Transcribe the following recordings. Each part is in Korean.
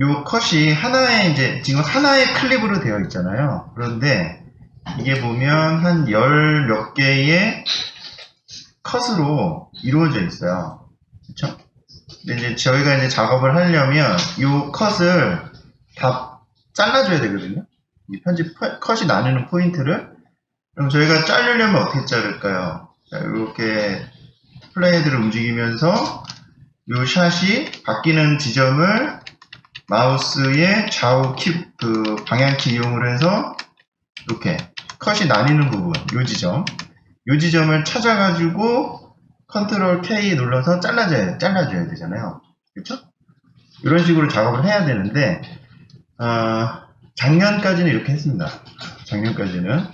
요 컷이 하나의 이제 지금 하나의 클립으로 되어 있잖아요. 그런데 이게 보면 한 열 몇 개의 컷으로 이루어져 있어요. 그렇죠? 근데 이제 저희가 이제 작업을 하려면 요 컷을 다 잘라줘야 되거든요. 이 편집 포- 컷이 나누는 포인트를 그럼 저희가 자르려면 어떻게 자를까요? 자, 이렇게 플레이드를 움직이면서 요 샷이 바뀌는 지점을 마우스의 좌우 키, 그 방향키 이용을 해서 이렇게 컷이 나뉘는 부분, 요 지점, 요 지점을 찾아가지고 컨트롤 K 눌러서 잘라줘야, 잘라줘야 되잖아요. 그렇죠? 이런 식으로 작업을 해야 되는데 어, 작년까지는 이렇게 했습니다. 작년까지는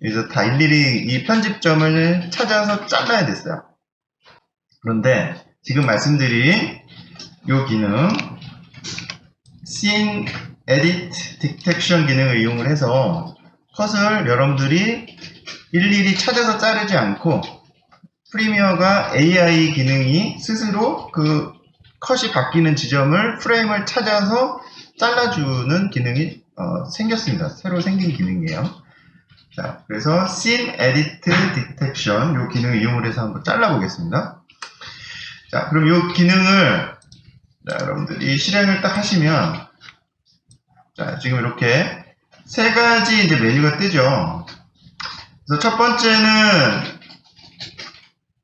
그래서 다 일일이 이 편집점을 찾아서 잘라야 됐어요. 그런데 지금 말씀드린 이 기능 Scene Edit Detection 기능을 이용을 해서 컷을 여러분들이 일일이 찾아서 자르지 않고 프리미어가 AI 기능이 스스로 그 컷이 바뀌는 지점을 프레임을 찾아서 잘라주는 기능이 어, 생겼습니다. 새로 생긴 기능이에요. 자, 그래서 Scene Edit Detection 이 기능을 이용을 해서 한번 잘라보겠습니다. 자, 그럼 이 기능을 자, 여러분들이 실행을 딱 하시면 자, 지금 이렇게 세 가지 이제 메뉴가 뜨죠. 그래서 첫 번째는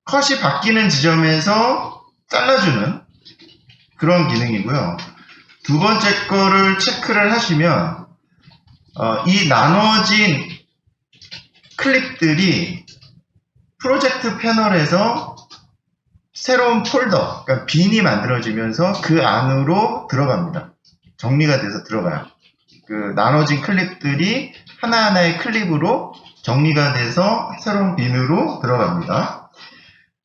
컷이 바뀌는 지점에서 잘라주는 그런 기능이고요. 두 번째 거를 체크를 하시면 어, 이 나눠진 클립들이 프로젝트 패널에서 새로운 폴더, 그러니까 빈이 만들어지면서 그 안으로 들어갑니다. 정리가 돼서 들어가요. 그 나눠진 클립들이 하나하나의 클립으로 정리가 돼서 새로운 빈으로 들어갑니다.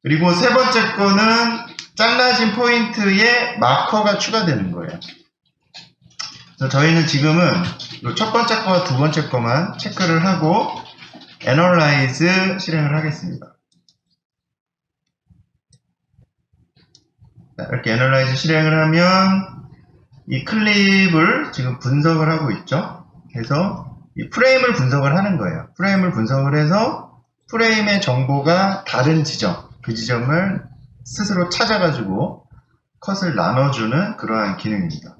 그리고 세 번째 거는 잘라진 포인트에 마커가 추가되는 거예요. 그래서 저희는 지금은 이첫 번째 거와 두 번째 거만 체크를 하고 Analyze 실행을 하겠습니다. 자, 이렇게 Analyze 실행을 하면 이 클립을 지금 분석을 하고 있죠. 그래서 이 프레임을 분석을 하는 거예요. 프레임을 분석을 해서 프레임의 정보가 다른 지점, 그 지점을 스스로 찾아가지고 컷을 나눠주는 그러한 기능입니다.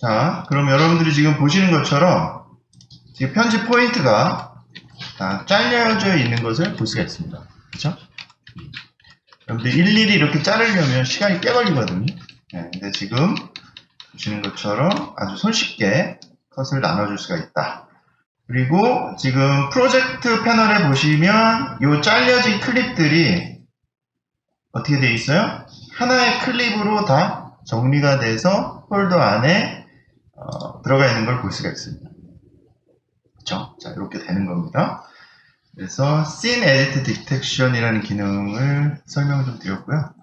자, 그럼 여러분들이 지금 보시는 것처럼 지금 편집 포인트가 다 잘려져 있는 것을 볼 수가 있습니다. 그렇죠? 여러분들 일일이 이렇게 자르려면 시간이 꽤 걸리거든요. 네, 근데 지금 보시는 것처럼 아주 손쉽게 컷을 나눠줄 수가 있다. 그리고 지금 프로젝트 패널에 보시면 이 잘려진 클립들이 어떻게 되어 있어요? 하나의 클립으로 다 정리가 돼서 폴더 안에 어, 들어가 있는 걸 볼 수가 있습니다. 그렇죠? 자, 이렇게 되는 겁니다. 그래서 Scene Edit Detection이라는 기능을 설명 좀 드렸고요.